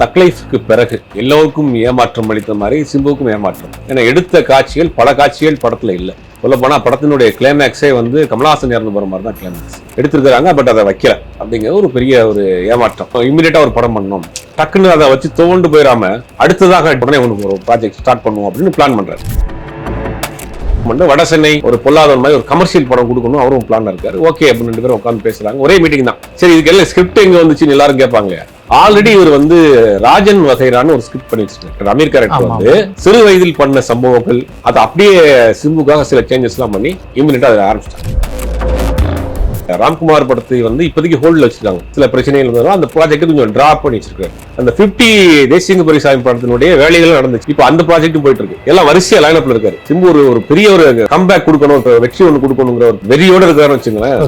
தக்லைஃப்க்கு பிறகு எல்லோருக்கும் ஏமாற்றம் அளித்த மாதிரி சிம்புவுக்கும் ஏமாற்றம். ஏன்னா எடுத்த காட்சிகள் பல காட்சிகள் படத்தில் இல்லை. சொல்ல போனால் படத்தினுடைய கிளைமேக்ஸே வந்து கமலஹாசன் இறந்து போகிற மாதிரி தான் கிளைமேக்ஸ் எடுத்திருக்காங்க பட் அதை வைக்கல. அப்படிங்கிற ஒரு பெரிய ஒரு ஏமாற்றம். இமீடியட்டா ஒரு படம் பண்ணணும் டக்குன்னு அதை வச்சு தோண்டு போயிடாம அடுத்ததாக உடனே ஒன்று ஒரு ப்ராஜெக்ட் ஸ்டார்ட் பண்ணுவோம் அப்படின்னு பிளான் பண்ணுறாரு வந்து வட சென்னை ஒரு பொல்லாத மாதிரி ஒரு கமர்ஷியல் படம் கொடுக்கணும் அவரும் பிளான் இருக்காரு. ஓகே அப்படின்னு ரெண்டு பேரும் உட்காந்து பேசுறாங்க. ஒரே மீட்டிங் தான். சரி இதுக்கு எல்லாம் ஸ்கிரிப்ட் எங்க வந்துச்சுன்னு எல்லாரும் கேட்பாங்க ஆல்ரெடி இவர் வந்து ராஜன் வகைரான்னு ஒரு ஸ்கிரிப்ட் பண்ணி வச்சிருக்காரு அமீர் ஆமா. வந்து சிறு வயதில் பண்ண சம்பவங்கள் அது அப்படியே சிம்புக்காக சில சேஞ்சஸ் எல்லாம் பண்ணி இம்மிடியா அதை ஆரம்பிச்சிட்டாங்க. ராம்குமார் படத்தை வந்து இப்போதைக்கு ஹோல்ட்ல வச்சிருக்காங்க. சில பிரச்சனைகள் இருந்ததுனால அந்த ப்ராஜெக்ட் கொஞ்சம் டிராப் பண்ணி வச்சிருக்காரு. அந்த 50 தேசிய பரிசாமி படத்தினுடைய வேலைகள் நடந்துச்சு. இப்போ அந்த ப்ராஜெக்ட்டும் போயிட்டு இருக்கு. எல்லாம் வரிசையா லைனப்ல இருக்காரு. சிம்பு ஒரு பெரிய ஒரு கம்பேக் கொடுக்கணும் வெற்றி ஒன்று கொடுக்கணுங்கிற ஒரு வெறியோட இருக்காருன்னு வச்சுங்களேன்.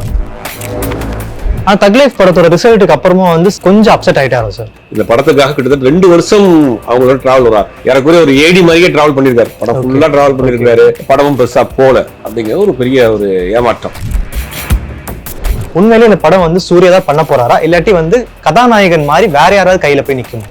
ஆனா தக் லைஃப் படத்தோட ரிசல்ட்டுக்கு அப்புறமா வந்து கொஞ்சம் அப்செட் ஆயிட்டாரு சார் இந்த படத்துக்காக கிட்டத்தட்ட ரெண்டு வருஷம் அவங்களோட டிராவல் வரா ஏறக்குறைய ஒரு ஏடி மாதிரியே டிராவல் பண்ணிருக்காரு படம் ஃபுல்லா டிராவல் பண்ணிருக்காரு படமும் பெருசா போல அப்படிங்கிற ஒரு பெரிய ஒரு ஏமாற்றம். உண்மையிலேயே இந்த படம் வந்து சூர்யா தான் பண்ண போறாரா? இல்லாட்டி வந்து கதாநாயகன் மாதிரி வேற யாராவது கையில போய் நிக்கும்?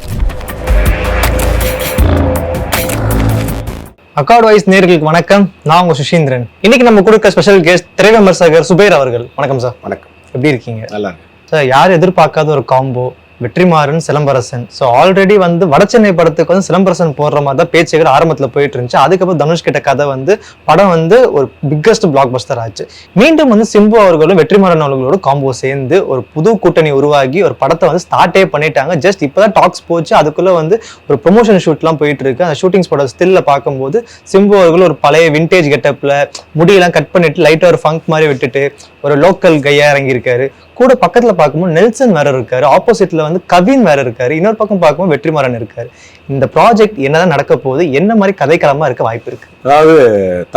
அக்கார்ட் வைஸ் நேர்களுக்கு வணக்கம். நான் உங்க சுஷீந்திரன். இன்னைக்கு நம்ம கொடுக்க ஸ்பெஷல் கெஸ்ட் திரை விமர்சகர் சுபேர் அவர்கள். வணக்கம் சார் வணக்கம். எப்படி இருக்கீங்க? நல்லா சார் யார் எதிர்பார்க்காத ஒரு combo Vetrimaaran Silambarasan. So already வந்து வடச்சென்னை படத்துக்கு வந்து சிலம்பரசன் போடுற மாதிரி தான் பேச்சுகள் ஆரம்பத்தில் போயிட்டு இருந்துச்சு. அதுக்கப்புறம் தனுஷ் கிட்ட கதை வந்து படம் வந்து ஒரு பிக்கஸ்ட் பிளாக் பஸ்டர் ஆச்சு. மீண்டும் வந்து சிம்பு அவர்களும் வெற்றிமாறன் அவர்களோட காம்போ சேர்ந்து ஒரு புது கூட்டணி உருவாகி ஒரு படத்தை வந்து ஸ்டார்ட்டே பண்ணிட்டாங்க. ஜஸ்ட் இப்போ தான் டாக்ஸ் போச்சு. அதுக்குள்ளே வந்து ஒரு ப்ரொமோஷன் ஷூட்லாம் போயிட்டு இருக்கு. அந்த ஷூட்டிங்ஸ் படம் ஸ்டில்ல பார்க்கும்போது சிம்பு அவர்கள் ஒரு பழைய விண்டேஜ் கெட்டப்பில் முடியெல்லாம் கட் பண்ணிட்டு லைட்டாக ஒரு ஃபங்க் மாதிரி விட்டுட்டு ஒரு லோக்கல் கையா இறங்கியிருக்காரு. கூட பக்கத்தில் பார்க்கும்போது நெல்சன் வேற இருக்காரு. ஆப்போசிட்ல வந்து கவின் வேற இருக்காரு. இன்னொரு பக்கம் பார்க்கும்போது வெற்றிமாறன் இருக்காரு. இந்த ப்ராஜெக்ட் என்னதான் நடக்க போகுது என்ன மாதிரி கதைக்களமா இருக்க வாய்ப்பு இருக்கு? அதாவது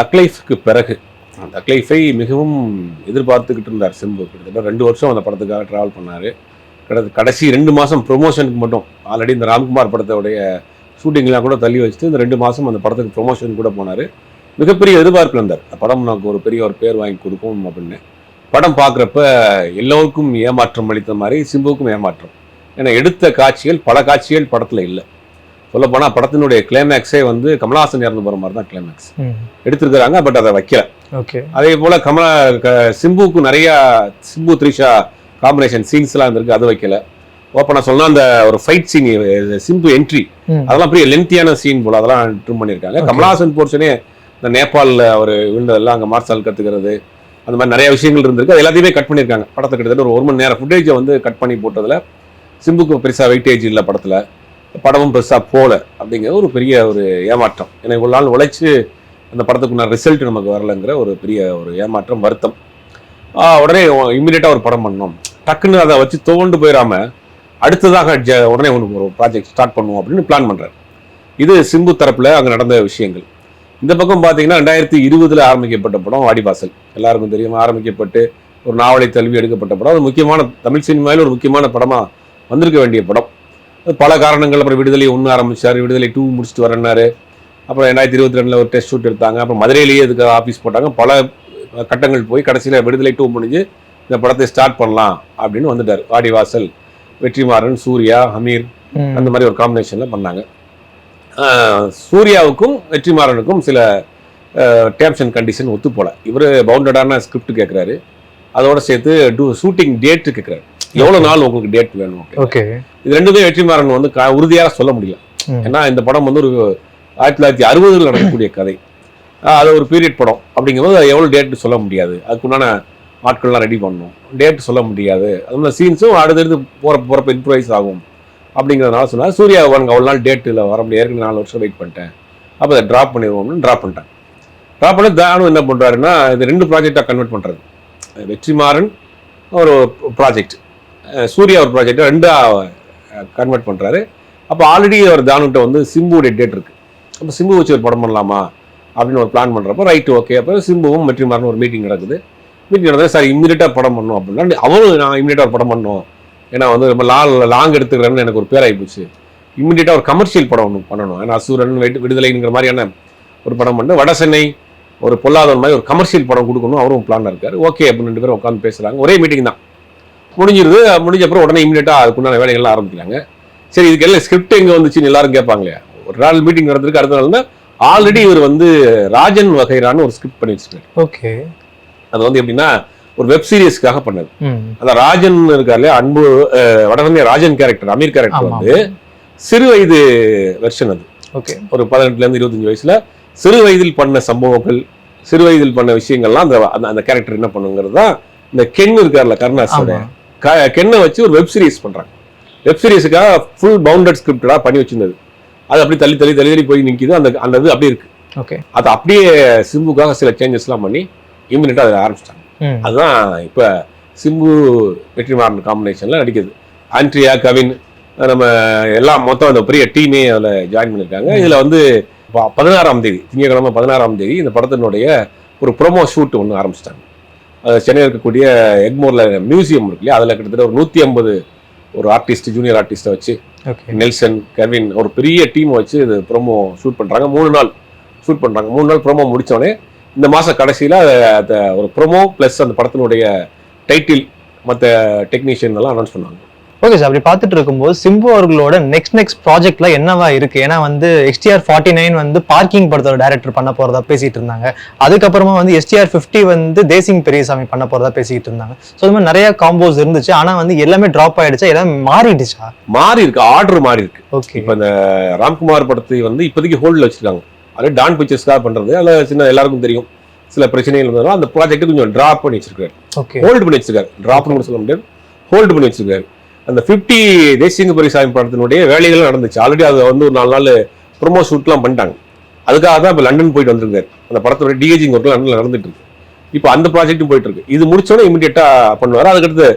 தக்லைஃப்க்கு பிறகு தக்லைஃபை மிகவும் எதிர்பார்த்துக்கிட்டு இருந்தார் சிம்பு. கிட்டத்தட்ட ரெண்டு வருஷம் அந்த படத்துக்காக ட்ராவல் பண்ணார். கிட்ட கடைசி ரெண்டு மாதம் ப்ரொமோஷனுக்கு மட்டும் ஆல்ரெடி இந்த ராம்குமார் படத்தோடைய ஷூட்டிங்லாம் கூட தள்ளி வச்சுட்டு இந்த ரெண்டு மாதம் அந்த படத்துக்கு ப்ரொமோஷன் கூட போனார். மிகப்பெரிய எதிர்பார்ப்பில் இருந்தார். அந்த படம் நமக்கு ஒரு பெரிய ஒரு பேர் வாங்கி கொடுக்கும் அப்படின்னு. படம் பார்க்குறப்ப எல்லோருக்கும் ஏமாற்றம் அளித்த மாதிரி சிம்புவுக்கும் ஏமாற்றம். ஏன்னா எடுத்த காட்சிகள் பல காட்சிகள் படத்தில் இல்லை. சொல்லப்போனால் படத்தினுடைய கிளைமேக்ஸே வந்து கமலஹாசன் இறந்து போகிற மாதிரி தான் கிளைமேக்ஸ் எடுத்திருக்கிறாங்க பட் அதை வைக்கல. ஓகே. அதே போல கமல க- சிம்புவுக்கு நிறைய சிம்பு த்ரிஷா காம்பினேஷன் சீன்ஸ்லாம் இருந்திருக்கு அது வைக்கல. ஓப்பனாக சொன்னா அந்த ஒரு ஃபைட் சீன் சிம்பு என்ட்ரி அதெல்லாம் பெரிய லென்த்தியான சீன் போல அதெல்லாம் ட்ரிம் பண்ணியிருக்காங்க. கமலஹாசன் போர்ஷனே இந்த நேபாளில் அவர் விழுந்ததெல்லாம் அங்கே மார்ஷல் கற்றுக்கிறது அந்த மாதிரி நிறைய விஷயங்கள் இருந்திருக்கு. அது எல்லாத்தையுமே கட் பண்ணியிருக்காங்க. படத்தை கிட்டத்தட்ட ஒரு ஒரு மணி நேரம் ஃபுட்டேஜை வந்து கட் பண்ணி போட்டதுல சிம்புக்கு பெருசாக வெயிட்டேஜ் இல்லை படத்தில். படமும் பெருசாக போல அப்படிங்கிற ஒரு பெரிய ஒரு ஏமாற்றம். ஏன்னா இவ்வளோ நாள் உழைச்சு அந்த படத்துக்குள்ள ரிசல்ட் நமக்கு வரலைங்கிற ஒரு பெரிய ஒரு ஏமாற்றம் வருத்தம். உடனே இம்மிடியட்டாக ஒரு படம் பண்ணோம் டக்குன்னு அதை வச்சு துவண்டு போயிடாம அடுத்ததாக ஜ- உடனே ஒன்று ஒரு ப்ராஜெக்ட் ஸ்டார்ட் பண்ணுவோம் அப்படின்னு பிளான் பண்றாரு. இது சிம்பு தரப்பில் அங்கே நடந்த விஷயங்கள். இந்த பக்கம் பார்த்தீங்கன்னா ரெண்டாயிரத்தி இருபதில் ஆரம்பிக்கப்பட்ட படம் வாடிவாசல். எல்லாருக்கும் தெரியும் ஆரம்பிக்கப்பட்டு ஒரு நாவலை தழுவி எடுக்கப்பட்ட படம். அது முக்கியமான தமிழ் சினிமாவில் ஒரு முக்கியமான படமாக வந்திருக்க வேண்டிய படம். பல காரணங்கள் அப்புறம் விடுதலை ஒன்று ஆரம்பிச்சார் விடுதலை டூ முடிச்சுட்டு வரேன்னாரு. அப்புறம் ரெண்டாயிரத்தி இருபத்தி ரெண்டில் ஒரு டெஸ்ட் ஷூட் எடுத்தாங்க. அப்புறம் மதுரையிலேயே இதுக்கு ஆஃபீஸ் போட்டாங்க. பல கட்டங்கள் போய் கடைசியில் விடுதலை டூ முடிஞ்சு இந்த படத்தை ஸ்டார்ட் பண்ணலாம் அப்படின்னு வந்துட்டார். வாடிவாசல் வெற்றிமாறன் சூர்யா ஹமீர் அந்த மாதிரி ஒரு காம்பினேஷனில் பண்ணாங்க. சூர்யாவுக்கும் வெற்றிமாறனுக்கும் சில டேர்ம்ஸ் அண்ட் கண்டிஷன் ஒத்து போல இவர் பவுண்டடான ஸ்கிரிப்ட் கேட்குறாரு அதோட சேர்த்து டூ ஷூட்டிங் டேட்டு கேட்குறாரு எவ்வளோ நாள் உங்களுக்கு டேட் வேணும். ஓகே இது ரெண்டுமே வெற்றிமாறன் வந்து உறுதியாக சொல்ல முடியல. ஏன்னா இந்த படம் வந்து ஒரு ஆயிரத்தி தொள்ளாயிரத்தி அறுபதுல நடக்கக்கூடிய கதை. அது ஒரு பீரியட் படம். அப்படிங்கும்போது அது எவ்வளோ டேட் சொல்ல முடியாது. அதுக்குண்டான ஆட்கள்லாம் ரெடி பண்ணணும். டேட் சொல்ல முடியாது. அந்த சீன்ஸும் அடுத்தடுத்து போகிற போகிறப்ப இம்ப்ரூவைஸ் ஆகும். அப்படிங்கிறதுனால சொன்னார். சூர்யா வாங்க அவ்வளோ நாள் டேட்டில் வர முடியாது. ஏற்கனவே நாலு வருஷம் வெயிட் பண்ணிட்டேன். அப்போ அதை ட்ராப் பண்ணிடுவோம்னு ட்ராப் பண்ணிட்டேன். ட்ராப் பண்ணி தானும் என்ன பண்ணுறாருன்னா இது ரெண்டு ப்ராஜெக்டாக கன்வெர்ட் பண்ணுறது வெற்றிமாறன் ஒரு ப்ராஜெக்ட் சூர்யா ஒரு ப்ராஜெக்ட் ரெண்டாக கன்வெர்ட் பண்ணுறாரு அப்போ ஆல்ரெடி அவர் தானுகிட்ட வந்து சிம்புடைய டேட் இருக்கு. அப்போ சிம்பு வச்சு ஒரு படம் பண்ணலாமா அப்படின்னு ஒரு பிளான் பண்ணுறப்போ ரைட்டு ஓகே அப்போ சிம்புவும் வெற்றிமாறன் ஒரு மீட்டிங் நடக்குது. மீட்டிங் நடந்தது சார் இம்மீடியட்டாக படம் பண்ணணும் அப்படின்னா. அவரும் நான் இம்மீடியட்டாக ஒரு படம் பண்ணணும். ஏன்னா வந்து ரொம்ப லாங் லாங் எடுத்துக்கிறேன்னு எனக்கு ஒரு பேராகி போச்சு. இம்மிடியட்டாக ஒரு கமர்ஷியல் படம் ஒன்று பண்ணணும். ஏன்னா அசூரன் விடுதலைங்கிற மாதிரியான ஒரு படம் பண்ணு. வட சென்னை ஒரு பொல்லாதவன் மாதிரி ஒரு கமர்ஷியல் படம் கொடுக்கணும் அவரும் பிளான் இருக்காரு. ஓகே அப்படின்னு ரெண்டு பேரும் உட்காந்து பேசுகிறாங்க ஒரே மீட்டிங் தான். முடிஞ்சிருது. முடிஞ்ச அப்புறம் உடனே இம்மீடியட்டாக அதுக்குண்டான வேலைகள்லாம் ஆரம்பிக்கிறாங்க. சரி இதுக்கு எல்லாம் ஸ்கிரிப்ட் எங்க வந்துச்சுன்னு எல்லாரும் கேட்பாங்க இல்லையா? ஒரு நாள் மீட்டிங் நடந்திருக்கு அடுத்த நாள் ஆல்ரெடி இவர் வந்து ராஜன் வகைரான்னு ஒரு ஸ்கிரிப்ட் பண்ணி வச்சிருக்காரு. ஓகே. அது வந்து எப்படின்னா ஒரு வெப் சீரிஸ்க்காக பண்ணது. அந்த ராஜன் இருக்கார் இல்லையா? அன்பு வடவந்திய ராஜன் கேரக்டர் அமீர் கேரக்டர். வந்து சிறு வயது வெர்ஷன் அது. ஓகே. ஒரு பதினெட்டுல இருந்து இருபத்தஞ்சு வயசுல சிறு வயதில் பண்ண சம்பவங்கள் சிறு வயதில் பண்ண விஷயங்கள்லாம் அந்த அந்த- கேரக்டர் என்ன பண்ணுங்கிறது தான் இந்த கென் இருக்கார்ல கருணாஸோட ஆமா. க- கென்னை வச்சு ஒரு வெப் சீரிஸ் பண்றாங்க. வெப் சீரிஸுக்காக ஃபுல் பவுண்டட் ஸ்கிரிப்டடா பண்ணி வச்சிருந்தது. அது அப்படி தள்ளி தள்ளி தள்ளி தள்ளி போய் நிக்குது. அந்த அந்த இது அப்படியே இருக்கு. ஓகே. அது அப்படியே சிம்புக்காக சில சேஞ்சஸ்லாம் பண்ணி இம்மிடியா அதை ஆரம்பிச்சிட்டாங்க. அதுதான் இப்போ சிம்பு வெற்றிமாறன் காம்பினேஷன்ல நடிக்குது. ஆண்ட்ரியா கவின் நம்ம எல்லாம் மொத்தம் அந்த பெரிய டீமே அதில் ஜாயின் பண்ணியிருக்காங்க இதில் வந்து பதினாறாம் தேதி திங்கட்கிழமை பதினாறாம் தேதி இந்த படத்தினுடைய ஒரு ப்ரோமோ ஷூட் ஒன்று ஆரம்பிச்சிட்டாங்க. சென்னையில் இருக்கக்கூடிய எக்மோரில் மியூசியம் இருக்கு இல்லையா? அதில் கிட்டத்தட்ட ஒரு நூற்றி ஐம்பது ஒரு ஆர்டிஸ்ட் ஜூனியர் ஆர்டிஸ்ட்டை வச்சு ஓகே நெல்சன் கெவின் ஒரு பெரிய டீம் வச்சு இது ப்ரோமோ ஷூட் பண்ணுறாங்க மூணு நாள் ஷூட் பண்ணுறாங்க மூணு நாள் ப்ரோமோ முடித்தோடனே இந்த மாத கடைசியில் அந்த ஒரு ப்ரோமோ ப்ளஸ் அந்த படத்தினுடைய டைட்டில் மற்ற டெக்னீஷியன் எல்லாம் அனௌன்ஸ் பண்ணாங்க ஓகே சார் அப்படி பார்த்துட்டு இருக்கும்போது சிம்பு அவர்களோட நெக்ஸ்ட் நெக்ஸ்ட் ப்ராஜெக்ட்ல என்னவா இருக்கு? ஏன்னா வந்து எஸ்டிஆர் ஃபார்ட்டி நைன் வந்து பார்க்கிங் படத்தோட டைரக்டர் பண்ண போறதா பேசிட்டு இருந்தாங்க. அதுக்கப்புறமா வந்து எஸ்டிஆர் ஃபிஃப்டி வந்து தேசிங் பெரியசாமி பண்ண போறதா பேசிட்டு இருந்தாங்க. ஸோ இது மாதிரி நிறைய காம்போஸ் இருந்துச்சு. ஆனா வந்து எல்லாமே டிராப் ஆயிடுச்சா. எல்லாமே மாறிடுச்சா? மாறி இருக்கு ஆர்டர் மாறி இருக்கு ஓகே இப்போ இந்த ராம்குமார் படத்தை வந்து இப்போதைக்கு ஹோல்டில் வச்சிருக்காங்க. அது டான் பிக்சர்ஸ்க்காக பண்ணுறது அதில் சின்ன எல்லாருக்கும் தெரியும். சில பிரச்சனைகள் இருந்தாலும் அந்த ப்ராஜெக்ட் கொஞ்சம் ட்ராப் பண்ணி வச்சிருக்காரு. ஓகே ஹோல்டு பண்ணி வச்சிருக்காரு. டிராப்னு கூட சொல்ல முடியாது. ஹோல்டு பண்ணி வச்சிருக்காரு. அந்த 50 தேசிய பெரியசாமி படத்தினுடைய வேலைகள் நடந்துச்சு. ஆல்ரெடி அதை வந்து ஒரு நாலு நாள் ப்ரொமோ ஷூட்லாம் பண்ணிட்டாங்க. அதுக்காக தான் இப்போ லண்டன் போயிட்டு வந்திருக்காரு. அந்த படத்தோட டிஏஜிங் ஒர்க் லண்டன்ல நடந்துட்டு இருக்கு. இப்போ அந்த ப்ராஜெக்ட்டும் போயிட்டு இருக்கு. இது முடிச்சோடனே இமீடியட்டா பண்ணுவார். அதுக்கடுத்து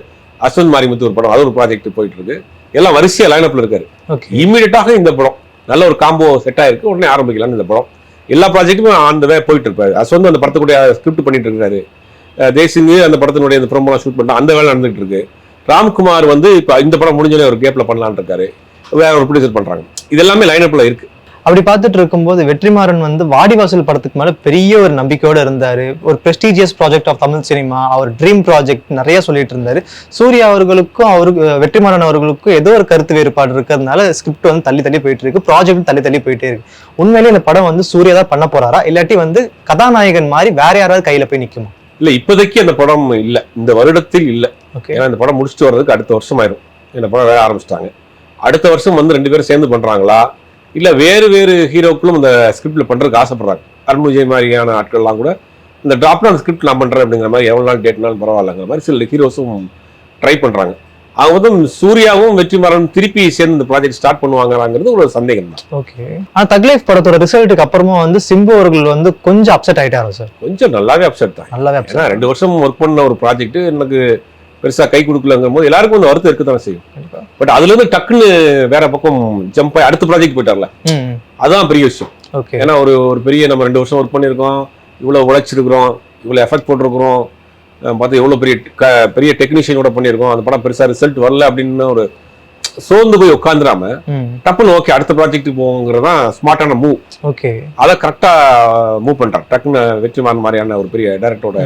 அஸ்வந்த் மாரிமுத்து ஒரு படம். அது ஒரு ப்ராஜெக்ட் போயிட்டு இருக்கு. எல்லாம் வரிசையா லைனப்ல இருக்காரு. இமீடியட்டாக இந்த படம். நல்ல ஒரு காம்போ செட் ஆயிருக்கு. உடனே ஆரம்பிக்கலாம்னு இந்த படம். எல்லா ப்ராஜெக்ட்டுமே அந்த வே போயிட்டு இருப்பாரு அஸ்வந்த் அந்த படத்துக்குடைய ஸ்கிரிப்ட் பண்ணிட்டு இருக்காரு. தேசிங்கு அந்த படத்தினுடைய இந்த ப்ரோமோலாம் ஷூட் பண்ணிட்டு அந்த வேலை நடந்துட்டு இருக்கு. ராம்குமார் வந்து இப்போ இந்த படம் முடிஞ்சோடனே ஒரு கேப்ல பண்ணலாம்னு இருக்காரு. வேற ஒரு ப்ரொடியூசர் பண்றாங்க. இது எல்லாமே லைனப்ல இருக்கு. அப்படி பார்த்துட்டு இருக்கும்போது வெற்றிமாறன் வந்து வாடிவாசல் படத்துக்கு மேல பெரிய ஒரு நம்பிக்கையோட இருந்தாரு. ஒரு prestigious project of Tamil cinema our dream project நிறைய சொல்லிட்டு இருந்தாரு. சூர்யா அவர்களுக்கும் அவருக்கு வெற்றிமாறன் அவர்களுக்கும் ஏதோ ஒரு கருத்து வேறுபாடு இருக்கிறதுனால ஸ்கிரிப்ட் வந்து தள்ளி தள்ளி போயிட்டு இருக்கு. ப்ராஜெக்ட் தள்ளி தள்ளி போயிட்டே இருக்கு. உண்மையிலேயே இந்த படம் வந்து சூர்யா தான் பண்ண போறாரா? இல்லாட்டி வந்து கதாநாயகன் மாதிரி வேற யாராவது கையில போய் நிக்குமா? இல்ல இப்போதைக்கு அந்த படம் இல்ல. இந்த வருடத்தில் இல்ல. ஏன்னா இந்த படம் முடிச்சுட்டு வர்றதுக்கு அடுத்த வருஷம் ஆயிரும் இந்த படம் வேற ஆரம்பிச்சிட்டாங்க. அடுத்த வருஷம் வந்து ரெண்டு பேரும் சேர்ந்து பண்றாங்களா? இல்ல வேறு வேறு ஹீரோக்களும் இந்த ஸ்கிரிப்ட்ல பண்றதுக்கு ஆசைப்படுறாங்க. அருண் விஜய் மாதிரியான ஆட்கள்லாம் கூட இந்த டிராப்ல அந்த ஸ்கிரிப்ட் நான் பண்றேன் அப்படிங்கிற மாதிரி எவ்வளவு நாள் டேட்னாலும் பரவாயில்லங்கிற மாதிரி சில ஹீரோஸும் ட்ரை பண்றாங்க. அவங்க வந்து சூர்யாவும் வெற்றிமாறன் திருப்பி சேர்ந்து இந்த ப்ராஜெக்ட் ஸ்டார்ட் பண்ணுவாங்கறாங்கிறது ஒரு சந்தேகம் தான். ஓகே ஆனா தக்லைஃப் படத்தோட ரிசல்ட்டுக்கு அப்புறமா வந்து சிம்பு அவர்கள் வந்து கொஞ்சம் அப்செட் ஆயிட்டாரு சார் கொஞ்சம் நல்லாவே அப்செட் தான். நல்லாவே அப்செட் ரெண்டு வருஷம் ஒர்க் பண்ண ஒரு ப்ராஜெக்ட் எனக்கு பெருசா கை கொடுக்கலங்கும் போது எல்லாருக்கும் அந்த வருத்தம் இருக்க தானே செய்யும் பட் அதுல இருந்து டக்குன்னு வேற பக்கம் ஜம்ப் ஆகி அடுத்த ப்ராஜெக்ட் போயிட்டார்ல. ம் அதான் பெரிய விஷயம். ஓகே ஏன்னா ஒரு ஒரு பெரிய நம்ம ரெண்டு வருஷம் ஒர்க் பண்ணியிருக்கோம். இவ்வளோ உழைச்சிருக்கிறோம். இவ்வளோ எஃபெக்ட் போட்டிருக்கிறோம். பார்த்து எவ்வளோ பெரிய க- பெரிய டெக்னீஷியனோட பண்ணியிருக்கோம். அந்த படம் பெருசா ரிசல்ட் வரல அப்படின்னு ஒரு சோர்ந்து போய் உட்காந்துராம ம். டப்புன்னு ஓகே அடுத்த ப்ராஜெக்ட் போங்கிறது தான் ஸ்மார்ட்டான மூவ் ஓகே அதை கரெக்டா மூவ் பண்றான் டக்குன்னு வெற்றிமாறன் மாதிரியான ஒரு பெரிய டைரக்டரோட.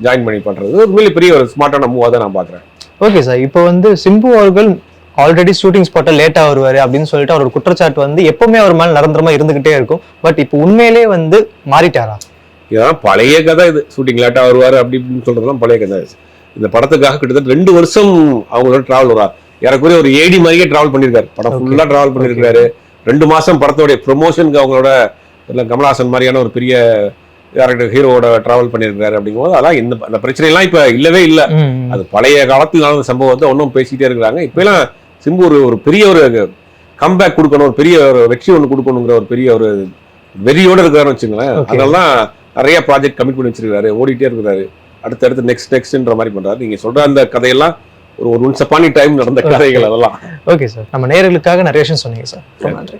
ஜாயின் பண்ணி பண்றது. உண்மையிலே பெரிய ஒரு ஸ்மார்ட்டான மூவாக தான் நான் பாக்குறேன் ஓகே சார் இப்போ வந்து சிம்பு அவர்கள் ஆல்ரெடி ஷூட்டிங் ஸ்பாட்டை லேட்டா வருவாரு அப்படின்னு சொல்லிட்டு அவரோட குற்றச்சாட்டு வந்து எப்பவுமே அவர் மேல நிரந்தரமா இருந்துகிட்டே இருக்கும். பட் இப்போ உண்மையிலேயே வந்து மாறிட்டாரா? இதெல்லாம் பழைய கதை இது. ஷூட்டிங் லேட்டா வருவாரு அப்படி இப்படின்னு சொல்றதெல்லாம் பழைய கதை. இந்த படத்துக்காக கிட்டத்தட்ட ரெண்டு வருஷம் அவங்களோட டிராவல் வரா ஏறக்குறைய ஒரு ஏடி மாதிரியே டிராவல் பண்ணியிருக்காரு படம் Okay. ஃபுல்லா டிராவல் பண்ணியிருக்காரு ரெண்டு மாசம் படத்தோடைய ப்ரொமோஷனுக்கு அவங்களோட கமலஹாசன் மாதிரியான ஒரு பெரிய டேரக்டர் ஹீரோவோட டிராவல் பண்ணியிருக்காரு அப்படிங்கும்போது அதெல்லாம் இந்த அந்த பிரச்சனை எல்லாம் இப்ப இல்லவே இல்ல. அது பழைய காலத்தில் நடந்த சம்பவத்தை ஒன்றும் பேசிக்கிட்டே இருக்கிறாங்க. இப்பெல்லாம் சிம்பு ஒரு ஒரு பெரிய ஒரு கம்பேக் கொடுக்கணும் ஒரு பெரிய ஒரு வெற்றி ஒன்று கொடுக்கணுங்கிற ஒரு பெரிய ஒரு வெறியோட இருக்காருன்னு வச்சுங்களேன் தான் நிறைய ப்ராஜெக்ட் கமிட் பண்ணி வச்சிருக்காரு ஓடிட்டே இருக்கிறாரு. அடுத்தடுத்து நெக்ஸ்ட் நெக்ஸ்ட்ன்ற மாதிரி பண்றாரு. நீங்க சொல்ற அந்த கதையெல்லாம் ஒரு ஒன்ஸ் அப்பானி டைம் நடந்த கதைகள் அதெல்லாம். ஓகே சார் நம்ம நேயர்களுக்காக நிறைய விஷயம் சொன்னீங்க சார் ரொம்ப நன்றி.